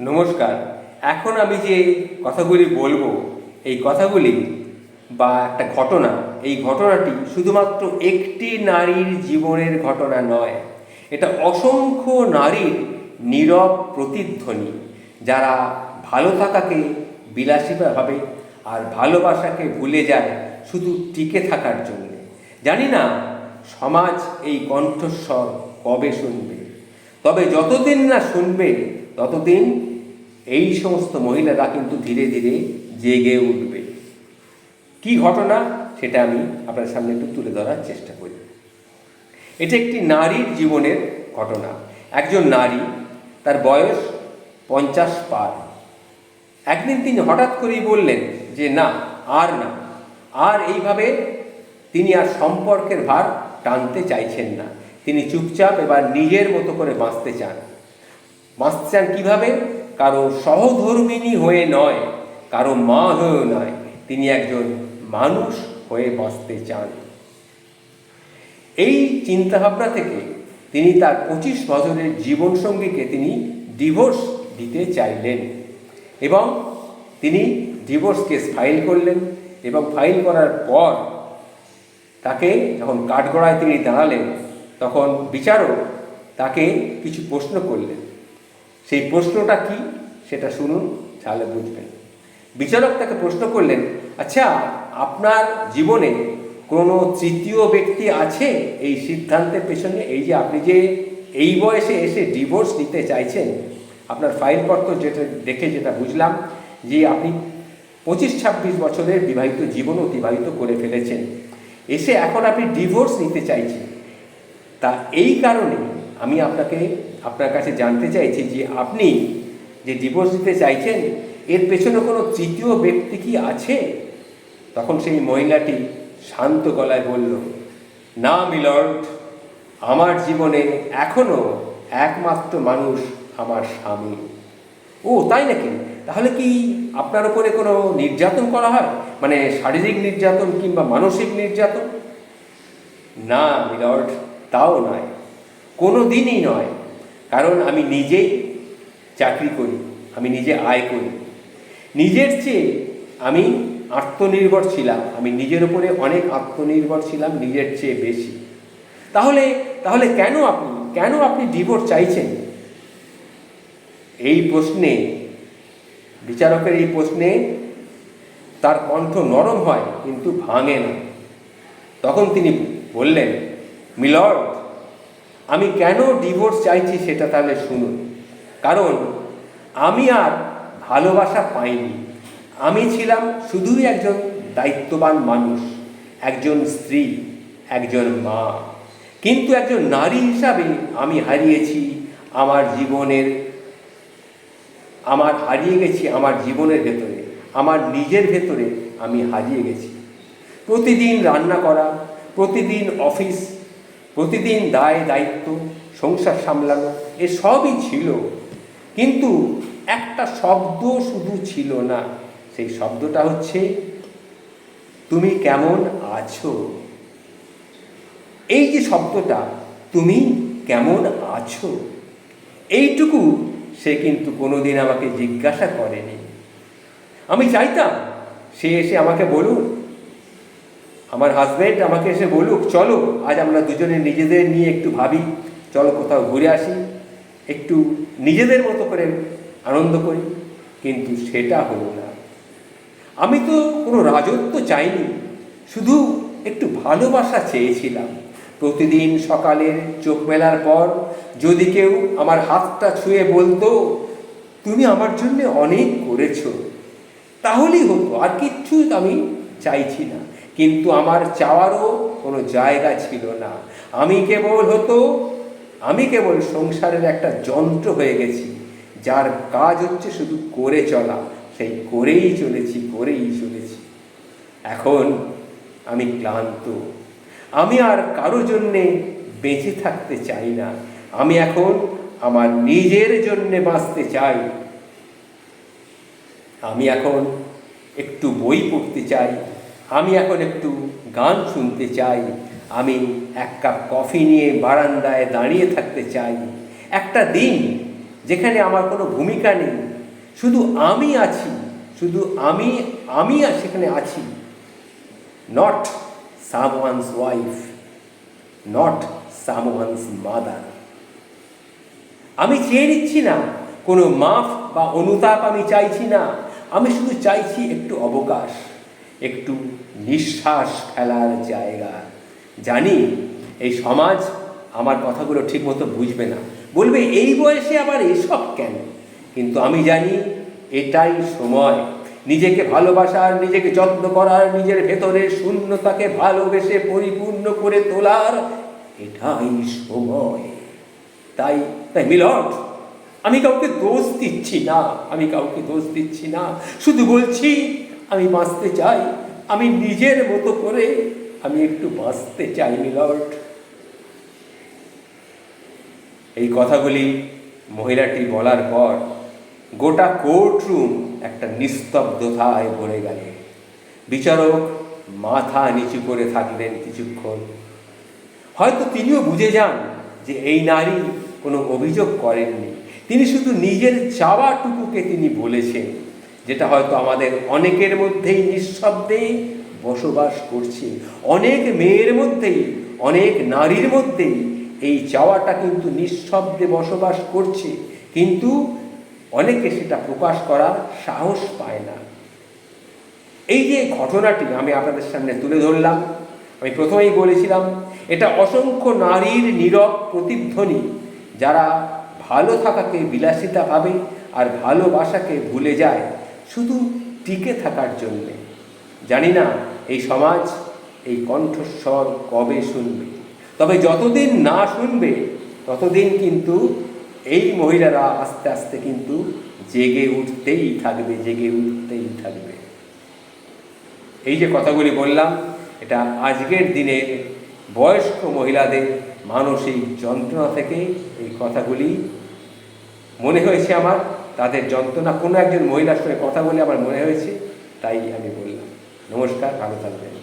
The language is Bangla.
নমস্কার। এখন আমি যে কথাগুলি বলব, এই কথাগুলি বা একটা ঘটনা, এই ঘটনাটি শুধুমাত্র একটি নারীর জীবনের ঘটনা নয়, এটা অসংখ্য নারীর নীরব প্রতিধ্বনি, যারা ভালো থাকাকে বিলাসী ভাবে আর ভালোবাসাকে ভুলে যায় শুধু টিকে থাকার জন্য। জানি না, সমাজ এই কণ্ঠস্বর কবে শুনবে? তবে যতদিন না শুনবে, ততদিন এই সমস্ত মহিলারা কিন্তু ধীরে ধীরে জেগে উঠবে। কি ঘটনা? সেটা আমি আপনার সামনে একটু তুলে ধরার চেষ্টা করি। এটা একটি নারীর জীবনের ঘটনা। একজন নারী, তার বয়স পঞ্চাশ পার। একদিন তিনি হঠাৎ করেই বললেন যে, না, আর না। আর এইভাবে তিনি আর সম্পর্কের ভার টানতে চাইছেন না। তিনি চুপচাপ এবার নিজের মতো করে বাঁচতে চান। বাঁচতে চান কীভাবে? কারও সহধর্মিনী হয়ে নয়, কারও মা হয়েও নয়, তিনি একজন মানুষ হয়ে বাঁচতে চান। এই চিন্তাভাবনা থেকে তিনি তার পঁচিশ বছরের জীবনসঙ্গীকে তিনি ডিভোর্স দিতে চাইলেন এবং তিনি ডিভোর্স কেস ফাইল করলেন এবং ফাইল করার পর তাকে যখন কাঠগড়ায় তিনি দাঁড়ালেন, তখন বিচারক তাকে কিছু প্রশ্ন করলেন। সেই প্রশ্নটা কি সেটা শুনুন, তাহলে বুঝবেন। বিচারক তাকে প্রশ্ন করলেন আচ্ছা আপনার জীবনে কোনো তৃতীয় ব্যক্তি আছে এই সিদ্ধান্তের পেছনে? এই যে আপনি যে এই বয়সে এসে ডিভোর্স নিতে চাইছেন, আপনার ফাইলপত্র যেটা দেখে যেটা বুঝলাম যে আপনি পঁচিশ ছাব্বিশ বছরের বিবাহিত জীবন অতিবাহিত করে ফেলেছেন। এসে এখন আপনি ডিভোর্স নিতে চাইছেন। তা এই কারণে আমি আপনাকে, আপনার কাছে জানতে চাইছি যে আপনি যে ডিভোর্স দিতে চাইছেন, এর পেছনে কোনো তৃতীয় ব্যক্তি কি আছে? তখন সেই মহিলাটি শান্ত গলায় বলল, না মিলর্ড আমার জীবনে এখনও একমাত্র মানুষ আমার স্বামী। ও, তাই নাকি? তাহলে কি আপনার উপরে কোনো নির্যাতন করা হয়? মানে শারীরিক নির্যাতন কিংবা মানসিক নির্যাতন? না মিলর্ড তাও নয়। কোনো দিনই নয়। কারণ আমি নিজেই চাকরি করি, আমি নিজে আয় করি। নিজের চেয়ে আমি আত্মনির্ভর ছিলাম, আমি নিজের উপরে অনেক আত্মনির্ভর ছিলাম, নিজের চেয়ে বেশি। তাহলে তাহলে কেন আপনি কেন আপনি ডিভোর্স চাইছেন? এই প্রশ্নে বিচারকের এই প্রশ্নে তার কণ্ঠ নরম হয়, কিন্তু ভাঙে না। তখন তিনি বললেন, মিলর্ড, আমি কেন ডিভোর্স চাইছি সেটা তাহলে শুনুন। কারণ আমি আর ভালোবাসা পাইনি। আমি ছিলাম শুধুই একজন দায়িত্ববান মানুষ, একজন স্ত্রী, একজন মা। কিন্তু একজন নারী হিসাবে আমি হারিয়েছি আমার জীবনের আমার হারিয়ে গেছি আমার জীবনের ভেতরে, আমার নিজের ভেতরে আমি হারিয়ে গেছি। প্রতিদিন রান্না করা, প্রতিদিন অফিস, প্রতিদিন দায় দায়িত্ব, সংসার সামলানো, এ সবই ছিল। কিন্তু একটা শব্দ শুধু ছিল না, সেই শব্দটা হচ্ছে, তুমি কেমন আছো? এই যে শব্দটা, তুমি কেমন আছো? এইটুকু সে কিন্তু কোনোদিন আমাকে জিজ্ঞাসা করেনি। আমি চাইতাম, সে এসে আমাকে বলুন আমার হাজব্যান্ড আমাকে এসে বলুক, চলো, আজ আমরা দুজনে নিজেদের নিয়ে একটু ভাবি, চলো কোথাও ঘুরে আসি, একটু নিজেদের মতো করে আনন্দ করি। কিন্তু সেটা হলো না। আমি তো কোনো রাজত্ব চাইনি, শুধু একটু ভালোবাসা চেয়েছিলাম। প্রতিদিন সকালের চোখ মেলার পর যদি কেউ আমার হাতটা ছুঁয়ে বলতো, তুমি আমার জন্য অনেক করেছ। তাহলেই হতো, আর কিচ্ছু আমি চাইছি না। কিন্তু আমার চাওয়ারও কোনো জায়গা ছিল না। আমি কেবল হতো, আমি কেবল সংসারের একটা যন্ত্র হয়ে গেছি, যার কাজ হচ্ছে শুধু করে চলা। সেই করেই চলেছি করেই চলেছি। এখন আমি ক্লান্ত। আমি আর কারও জন্যে বেঁচে থাকতে চাই না। আমি এখন আমার নিজের জন্যে বাঁচতে চাই। আমি এখন একটু বই পড়তে চাই। আমি এখন একটু গান শুনতে চাই। আমি এক কাপ কফি নিয়ে বারান্দায় দাঁড়িয়ে থাকতে চাই। একটা দিন যেখানে আমার কোনো ভূমিকা নেই। শুধু আমি আছি, শুধু আমি আমি সেখানে আছি। Not someone's wife not someone's mother আমি চেয়ে নিচ্ছি না। কোনো মাফ বা অনুতাপ আমি চাইছি না। আমি শুধু চাইছি একটু অবকাশ, একটু নিঃশ্বাস ফেলার জায়গা। জানি এই সমাজ আমার কথাগুলো ঠিকমতো বুঝবে না। বলবে, এই বয়সে আবার এসব কেন? কিন্তু আমি জানি এটাই সময়। নিজেকে ভালোবাসার, নিজেকে যত্ন করার, নিজের ভেতরে শূন্যতাকে ভালোবেসে পরিপূর্ণ করে তোলার এটাই সময়। তাই তাই মিলট আমি কাউকে দোষ দিচ্ছি না, আমি কাউকে দোষ দিচ্ছি না। শুধু বলছি, আমি বাঁচতে চাই, আমি নিজের মতো করে আমি একটু বাঁচতে চাই মিলট এই কথাগুলি মহিলাটি বলার পর গোটা কোর্টরুম একটা নিস্তব্ধতায় ভরে গেল। বিচারক মাথা নিচু করে থাকলেন কিছুক্ষণ। হয়তো তিনিও বুঝে যান যে এই নারী কোনো অভিযোগ করেননি। তিনি শুধু নিজের চাওয়াটুকুকে তিনি বলেছেন, যেটা হয়তো আমাদের অনেকের মধ্যেই নিঃশব্দে বসবাস করছে। অনেক মেয়ের মধ্যেই, অনেক নারীর মধ্যেই এই চাওয়াটা কিন্তু নিঃশব্দে বসবাস করছে। কিন্তু অনেকে সেটা প্রকাশ করার সাহস পায় না। এই যে ঘটনাটি আমি আপনাদের সামনে তুলে ধরলাম, আমি প্রথমেই বলেছিলাম, এটা অসংখ্য নারীর নীরব প্রতিধ্বনি যারা ভালো থাকাকে বিলাসিতা ভাবে আর ভালোবাসাকে ভুলে যায় শুধু টিকে থাকার জন্যে। জানি না এই সমাজ, এই কণ্ঠস্বর কবে শুনবে। তবে যতদিন না শুনবে, ততদিন কিন্তু এই মহিলারা আস্তে আস্তে কিন্তু জেগে উঠতেই থাকবে, জেগে উঠতেই থাকবে। এই যে কথাগুলি বললাম, এটা আজকের দিনে বয়স্ক মহিলাদের মানসিক যন্ত্রণা থেকে এই কথাগুলি মনে হয়েছে আমার। তাদের যন্ত্রণা, কোনো একজন মহিলার সঙ্গে কথা বলে আমার মনে হয়েছে, তাই আমি বললাম। নমস্কার, ভালো থাকবেন।